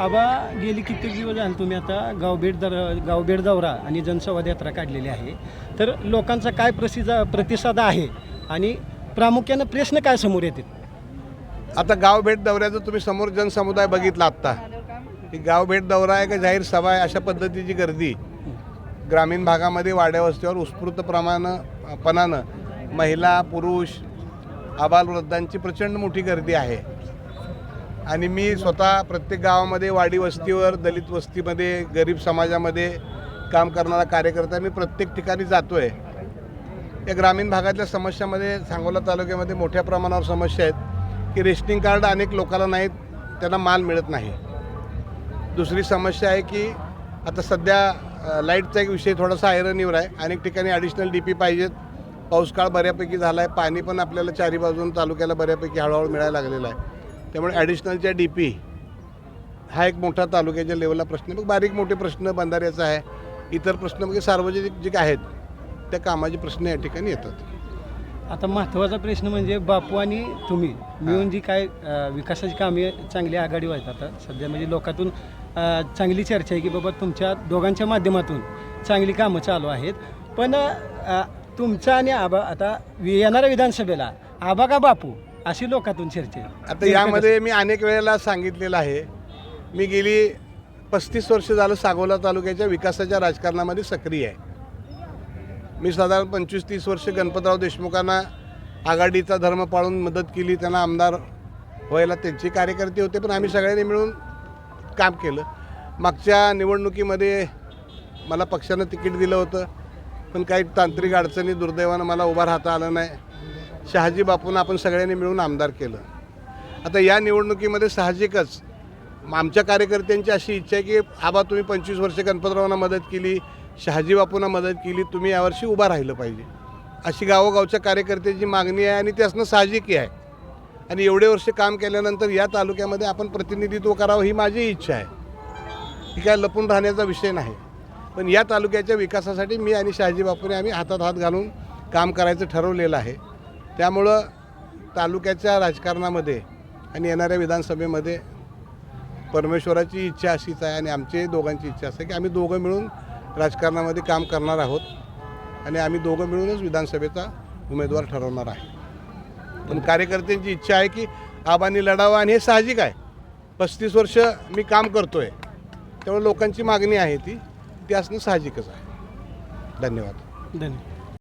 आबा गेली कित्येक दिवस झाले तुम्ही आता गावभेट दर गावभेट दौरा आणि जनसंवाद यात्रा काढलेली आहे. तर लोकांचा काय प्रसिद्ध प्रतिसाद आहे आणि प्रामुख्यानं प्रश्न काय समोर येतील? आता गावभेट दौऱ्याचं तुम्ही समोर जनसमुदाय बघितला आत्ता. की गावभेट दौरा आहे का जाहीर सभा आहे अशा पद्धतीची गर्दी. ग्रामीण भागामध्ये वाड्या वस्तीवर उत्स्फूर्त प्रमाण पणानं महिला पुरुष आबालवृद्धांची प्रचंड मोठी गर्दी आहे. आणि मी स्वतः प्रत्येक गावामध्ये वाडी वस्तीवर दलित वस्तीमध्ये गरीब समाजामध्ये काम करणारा कार्यकर्ता मी प्रत्येक ठिकाणी जातो आहे या ग्रामीण भागातल्या समस्यामध्ये सांगोला तालुक्यामध्ये मोठ्या प्रमाणावर समस्या आहेत की रेशनिंग कार्ड अनेक लोकांना नाहीत त्यांना माल मिळत नाही. दुसरी समस्या आहे की आता सध्या लाईटचा एक विषय थोडासा आयरनीवर आहे. अनेक ठिकाणी ॲडिशनल डी पी पाहिजेत. पाऊस काळ बऱ्यापैकी झाला आहे पाणी पण आपल्याला चारी बाजून तालुक्याला बऱ्यापैकी हळूहळू मिळायला लागलेलं आहे. त्यामुळे ॲडिशनलच्या डी पी हा एक मोठा तालुक्याच्या लेवलला प्रश्न. मग बारीक मोठे प्रश्न बंधाऱ्याचा आहे. इतर प्रश्न म्हणजे सार्वजनिक जे आहेत त्या कामाचे प्रश्न या ठिकाणी येतात. आता महत्त्वाचा प्रश्न म्हणजे बापू आणि तुम्ही मिळून जी काय विकासाची कामे चांगली आघाडी आहेत आता सध्या म्हणजे लोकातून चांगली चर्चा आहे की बाबा तुमच्या दोघांच्या माध्यमातून चांगली कामं चालू आहेत. पण तुमचा आणि आबा आता येणाऱ्या विधानसभेला आबा का बापू? अशी लोकातून चर्चा आहे आता यामध्ये मी अनेक वेळेला सांगितलेलं आहे. मी गेली पस्तीस वर्ष झालं सांगोला तालुक्याच्या विकासाच्या राजकारणामध्ये सक्रिय आहे. मी साधारण पंचवीस तीस वर्ष गणपतराव देशमुखांना आघाडीचा धर्म पाळून मदत केली त्यांना आमदार व्हायला त्यांचे कार्यकर्ते होते पण आम्ही सगळ्यांनी मिळून काम केलं. मागच्या निवडणुकीमध्ये मला पक्षानं तिकीट दिलं होतं पण काही तांत्रिक अडचणी दुर्दैवानं मला उभा राहता आलं नाही. शहाजी बापूंना आपण सगळ्यांनी मिळून आमदार केलं. आता या निवडणुकीमध्ये साहजिकच आमच्या कार्यकर्त्यांची अशी इच्छा आहे की आबा तुम्ही पंचवीस वर्ष गणपतरावांना मदत केली शहाजी बापूंना मदत केली तुम्ही यावर्षी उभा राहिलं पाहिजे. अशी गावोगावच्या कार्यकर्त्यांची मागणी आहे आणि ते असणं साहजिकही आहे. आणि एवढे वर्ष काम केल्यानंतर या तालुक्यामध्ये आपण प्रतिनिधित्व करावं ही माझी इच्छा आहे. ही काय लपून राहण्याचा विषय नाही. पण या तालुक्याच्या विकासासाठी मी आणि शहाजी बापूने आम्ही हातात हात घालून काम करायचं ठरवलेलं आहे. त्यामुळं तालुक्याच्या राजकारणामध्ये आणि येणाऱ्या विधानसभेमध्ये परमेश्वराची इच्छा अशीच आहे आणि आमची दोघांची इच्छा असते की आम्ही दोघं मिळून राजकारणामध्ये काम करणार आहोत आणि आम्ही दोघं मिळूनच विधानसभेचा उमेदवार ठरवणार आहे. पण कार्यकर्त्यांची इच्छा आहे की आबांनी लढावं आणि हे साहजिक आहे. पस्तीस वर्ष मी काम करतो आहे त्यामुळे लोकांची मागणी आहे ती. ती असणं साहजिकच आहे. धन्यवाद. धन्यवाद.